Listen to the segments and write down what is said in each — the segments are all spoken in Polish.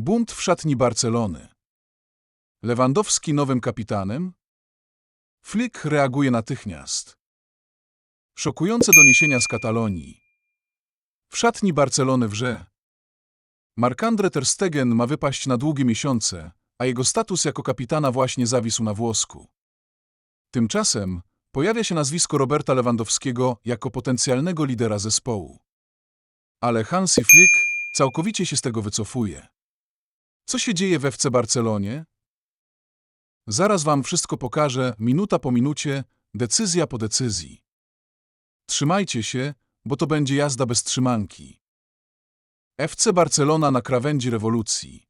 Bunt w szatni Barcelony. Lewandowski nowym kapitanem? Flick reaguje natychmiast. Szokujące doniesienia z Katalonii. W szatni Barcelony wrze. Marc-André ter Stegen ma wypaść na długie miesiące, a jego status jako kapitana właśnie zawisł na włosku. Tymczasem pojawia się nazwisko Roberta Lewandowskiego jako potencjalnego lidera zespołu. Ale Hansi Flick całkowicie się z tego wycofuje. Co się dzieje w FC Barcelonie? Zaraz wam wszystko pokażę, minuta po minucie, decyzja po decyzji. Trzymajcie się, bo to będzie jazda bez trzymanki. FC Barcelona na krawędzi rewolucji.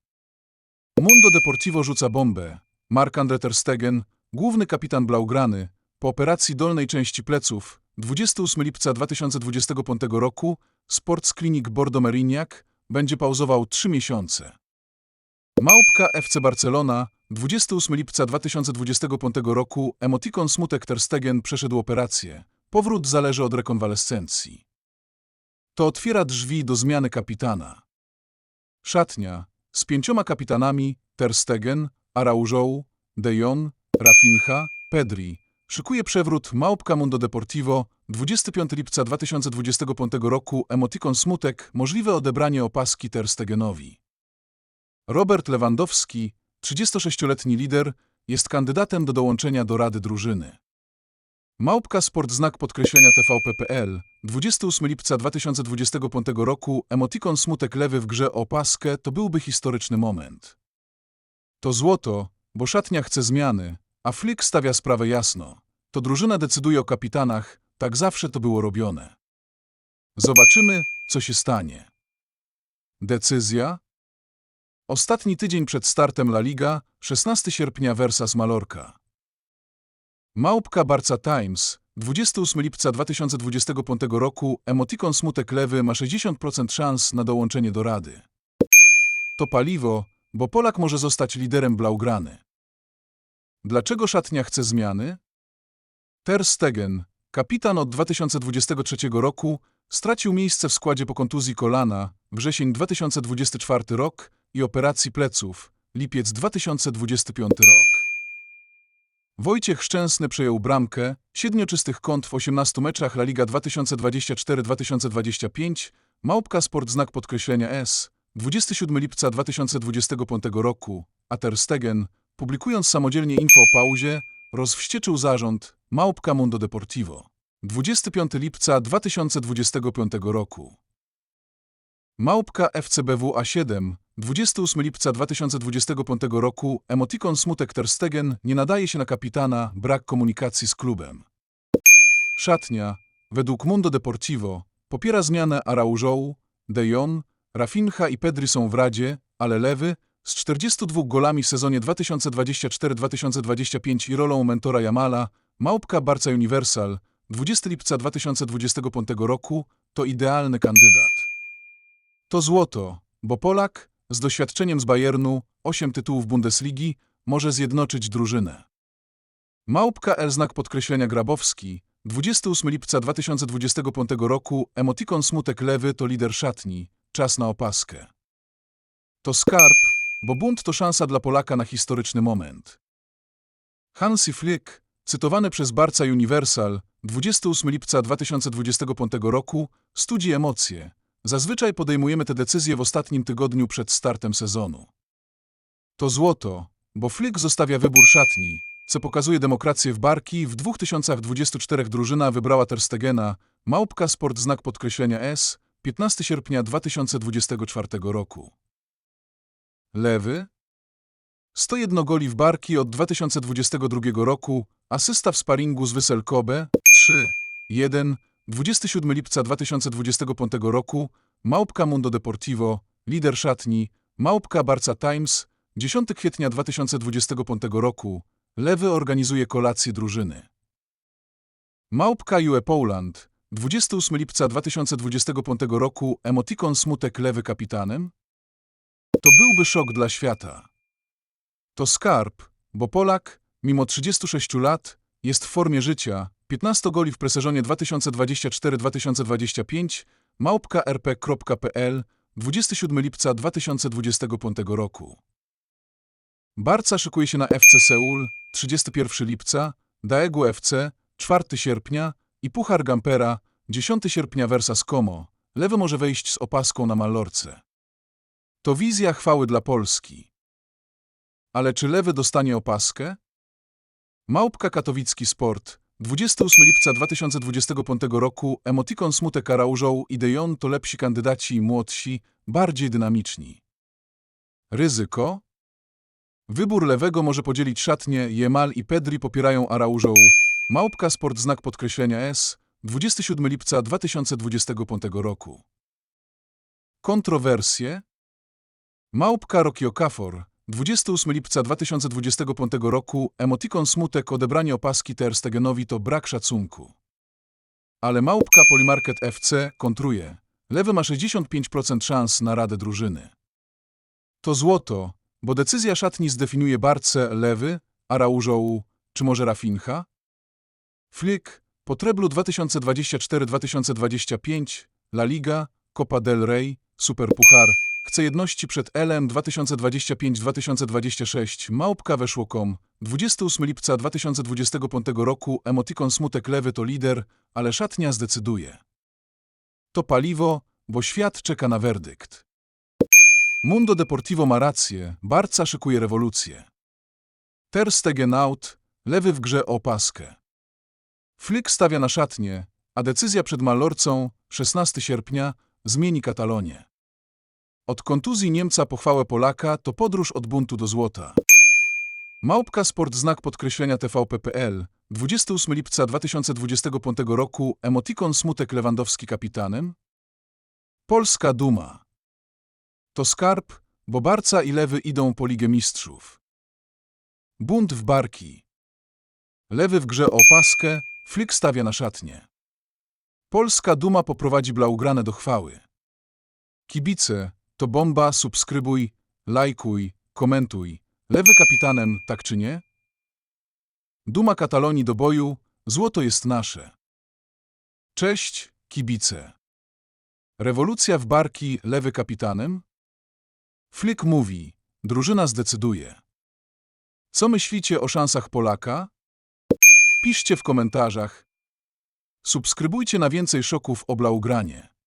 Mundo Deportivo rzuca bombę. Marc-André ter Stegen, główny kapitan Blaugrany, po operacji dolnej części pleców 28 lipca 2025 roku Sports Clinic Bordeaux Merignac będzie pauzował 3 miesiące. Małpka FC Barcelona 28 lipca 2025 roku Emotikon Smutek ter Stegen przeszedł operację. Powrót zależy od rekonwalescencji. To otwiera drzwi do zmiany kapitana. Szatnia z pięcioma kapitanami Ter Stegen, Araujo, De Jong, Rafinha, Pedri szykuje przewrót Małpka Mundo Deportivo 25 lipca 2025 roku Emotikon Smutek możliwe odebranie opaski Ter Stegenowi. Robert Lewandowski, 36-letni lider, jest kandydatem do dołączenia do Rady Drużyny. Małpka Sport znak podkreślenia TVP.pl 28 lipca 2025 roku emotikon smutek lewy w grze o paskę to byłby historyczny moment. To złoto, bo szatnia chce zmiany, a Flick stawia sprawę jasno. To drużyna decyduje o kapitanach, tak zawsze to było robione. Zobaczymy, co się stanie. Decyzja? Ostatni tydzień przed startem La Liga, 16 sierpnia Versas Mallorca. Małpka Barca Times, 28 lipca 2025 roku, emotikon smutek lewy ma 60% szans na dołączenie do Rady. To paliwo, bo Polak może zostać liderem Blaugrany. Dlaczego szatnia chce zmiany? Ter Stegen, kapitan od 2023 roku, stracił miejsce w składzie po kontuzji kolana, wrzesień 2024 rok i operacji pleców, lipiec 2025 rok. Wojciech Szczęsny przejął bramkę, siedmiu czystych kąt w 18 meczach La Liga 2024-2025, Małpka Sport znak podkreślenia S, 27 lipca 2025 roku, a Ter Stegen, publikując samodzielnie info o pauzie, rozwścieczył zarząd Małpka Mundo Deportivo. 25 lipca 2025 roku. Małpka FCBW A7, 28 lipca 2025 roku, emotikon smutek Ter Stegen nie nadaje się na kapitana, brak komunikacji z klubem. Szatnia, według Mundo Deportivo, popiera zmianę Araujo, De Jong, Rafinha i Pedri są w Radzie, ale Lewy, z 42 golami w sezonie 2024-2025 i rolą mentora Jamala, Małpka Barca Universal, 20 lipca 2025 roku, to idealny kandydat. To złoto, bo Polak, z doświadczeniem z Bayernu, 8 tytułów Bundesligi, może zjednoczyć drużynę. Małpka L znak podkreślenia Grabowski, 28 lipca 2025 roku, emotikon smutek lewy to lider szatni, czas na opaskę. To skarb, bo bunt to szansa dla Polaka na historyczny moment. Hansi Flick, cytowany przez Barca Universal, 28 lipca 2025 roku, studzi emocje. Zazwyczaj podejmujemy te decyzje w ostatnim tygodniu przed startem sezonu. To złoto, bo Flick zostawia wybór szatni, co pokazuje demokrację w barki. W 2024 drużyna wybrała Ter Stegena, Małpka Sport znak podkreślenia S, 15 sierpnia 2024 roku. Lewy? 101 goli w barki od 2022 roku, asysta w sparingu z Wysel Kobe 3, 1, 27 lipca 2025 roku, Małpka Mundo Deportivo, lider szatni, Małpka Barca Times, 10 kwietnia 2025 roku, Lewy organizuje kolację drużyny. Małpka UE Poland, 28 lipca 2025 roku, emotikon smutek Lewy kapitanem? To byłby szok dla świata. To skarb, bo Polak, mimo 36 lat, jest w formie życia, 15 goli w presezonie 2024-2025, małpka rp.pl, 27 lipca 2025 roku. Barca szykuje się na FC Seul 31 lipca, Daegu FC 4 sierpnia i Puchar Gampera 10 sierpnia Versas Como. Lewy może wejść z opaską na Mallorce. To wizja chwały dla Polski. Ale czy Lewy dostanie opaskę? Małpka Katowicki Sport 28 lipca 2025 roku Emotikon Smutek Araużą i Dejon to lepsi kandydaci, młodsi, bardziej dynamiczni. Ryzyko? Wybór lewego może podzielić szatnie, Jemal i Pedri popierają Araużą. Małpka Sport znak podkreślenia S 27 lipca 2025 roku. Kontrowersje? Małpka Rocky Okafor 28 lipca 2025 roku Emotikon Smutek odebranie opaski Ter Stegenowi to brak szacunku. Ale Małpka Polimarket FC kontruje. Lewy ma 65% szans na radę drużyny. To złoto, bo decyzja szatni zdefiniuje Barce Lewy, Araużołu czy może Rafinha? Flick, po treblu 2024-2025, La Liga, Copa del Rey, Superpuchar, chce jedności przed LM 2025-2026, Małpka weszło.com, 28 lipca 2025 roku, Emotikon Smutek Lewy to lider, ale szatnia zdecyduje. To paliwo, bo świat czeka na werdykt. Mundo Deportivo ma rację, Barca szykuje rewolucję. Ter Stegen out, lewy w grze o opaskę. Flick stawia na szatnię, a decyzja przed Malorcą, 16 sierpnia, zmieni Katalonię. Od kontuzji Niemca pochwałę Polaka to podróż od buntu do złota. Małpka Sport znak podkreślenia TVP.pl 28 lipca 2025 roku Emotikon Smutek Lewandowski kapitanem? Polska Duma. To skarb, bo Barca i Lewy idą po Ligę Mistrzów. Bunt w barki. Lewy w grze o paskę, Flick stawia na szatnię. Polska Duma poprowadzi Blaugrane do chwały. Kibice, to bomba, subskrybuj, lajkuj, komentuj. Lewy kapitanem, tak czy nie? Duma Katalonii do boju, złoto jest nasze. Cześć, kibice. Rewolucja w barki, lewy kapitanem? Flick mówi, drużyna zdecyduje. Co myślicie o szansach Polaka? Piszcie w komentarzach. Subskrybujcie na więcej szoków o Blaugranie.